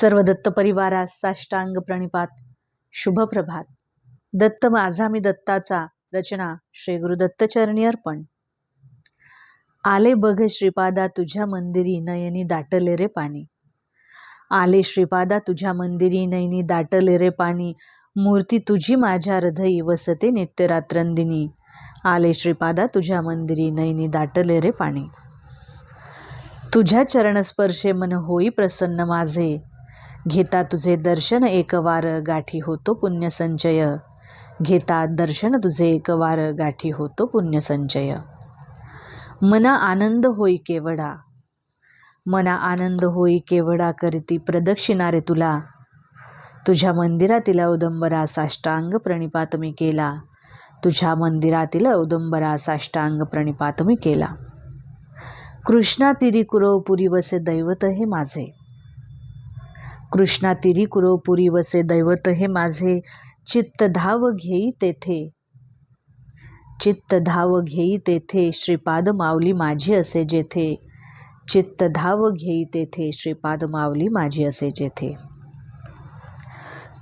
सर्व दत्त परिवारास साष्टांग प्रणिपात. शुभप्रभात दत्त माझा मी दत्ताचा. रचना श्री गुरुदत्तचरणी अर्पण. आले बघ श्रीपादा तुझ्या मंदिरी नयनी दाटले रे पाणी. आले श्रीपादा तुझ्या मंदिरी नयनी दाटले रे पाणी. मूर्ती तुझी माझ्या हृदयी वसते नित्यरात्रंदिनी आले श्रीपादा तुझ्या मंदिरी नयनी दाटले रे पाणी. तुझ्या चरणस्पर्शे मन होई प्रसन्न माझे. घेता तुझे दर्शन एकवार गाठी होतो पुण्यसंचय. घेता दर्शन तुझे एकवार गाठी होतो पुण्यसंचय. मना आनंद होई केवडा. मना आनंद होई केवडा करती प्रदक्षिणा रे तुला. तुझ्या मंदिरातील औदंबरा साष्टांग प्रणिपात मी केला. तुझ्या मंदिरातील औदंबरा साष्टांग प्रणिपात मी केला. कृष्णा तिरी कुरवपुरी वसे दैवत हे माझे. कृष्णा तिरी कुरवपुरी वसे दैवत हे माझे चित्त धाव घेई तेथे. चित्त धाव घेई तेथे श्रीपाद माऊली माझी असे जेथे. चित्त धाव घेई तेथे श्रीपाद माऊली माझी असे जेथे.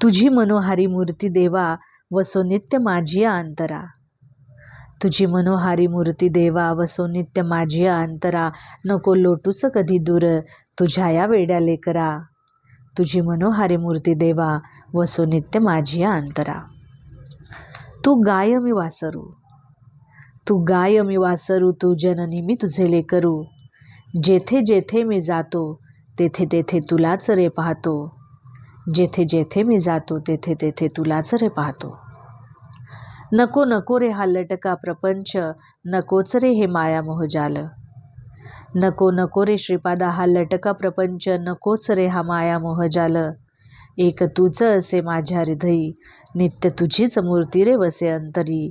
तुझी मनोहारी मूर्ती देवा वसो नित्य माझी अंतरा. तुझी मनोहारी मूर्ती देवा वसो नित्य माझी अंतरा. नको लोटूस कधी दूर तुझ्या या वेड्या लेकरा. तुझी मनोहारी मूर्ती देवा वसो नित्य माझी अंतरा. तू गाय मी वासरू. तू गाय मी वासरू तू जननी मी तुझे लेकरू. जेथे जेथे मी जातो तेथे तेथे तुलाच रे पाहतो. जेथे जेथे मी जातो तेथे तेथे तुलाच रे पाहतो. नको नको रे हा लटका प्रपंच नकोच रे हे माया झालं नको नको रे श्रीपादा हा लटका प्रपंच नकोच रे हा माया मोहजाल एक तुझ असे माझ्या हृदयी नित्य तुझीच मूर्ती रे वसे अंतरी.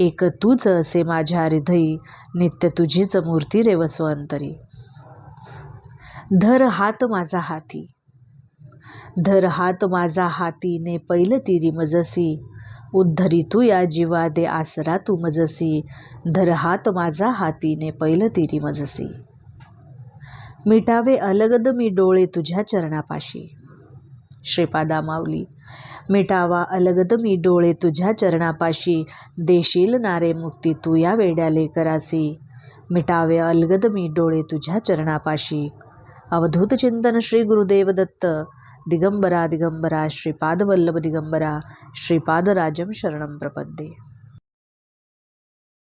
एक तूच असे माझ्या हृदयी नित्य तुझीच मूर्ती रे वसो अंतरी. धर हात माझा हाती. धर हात माझा हाती ने पैल तिरी मजसी. उद्धरी तू या जीवा दे आसरा तू मजसी. धर हात माझा हातीने पैल तिरी मजसी. मिटावे अलगद मी डोळे तुझ्या चरणापाशी. श्रीपादा माऊली मिटावा अलगद मी डोळे तुझ्या चरणापाशी. देशील नारे मुक्ती तू या वेड्याले करासी मिटावे अलगद मी डोळे तुझ्या चरणापाशी. अवधूत चिंतन श्री गुरुदेव दत्त. दिगंबरा दिगंबरा श्रीपाद वल्लभ दिगंबरा. श्रीपादराजं शरणं प्रपद्ये.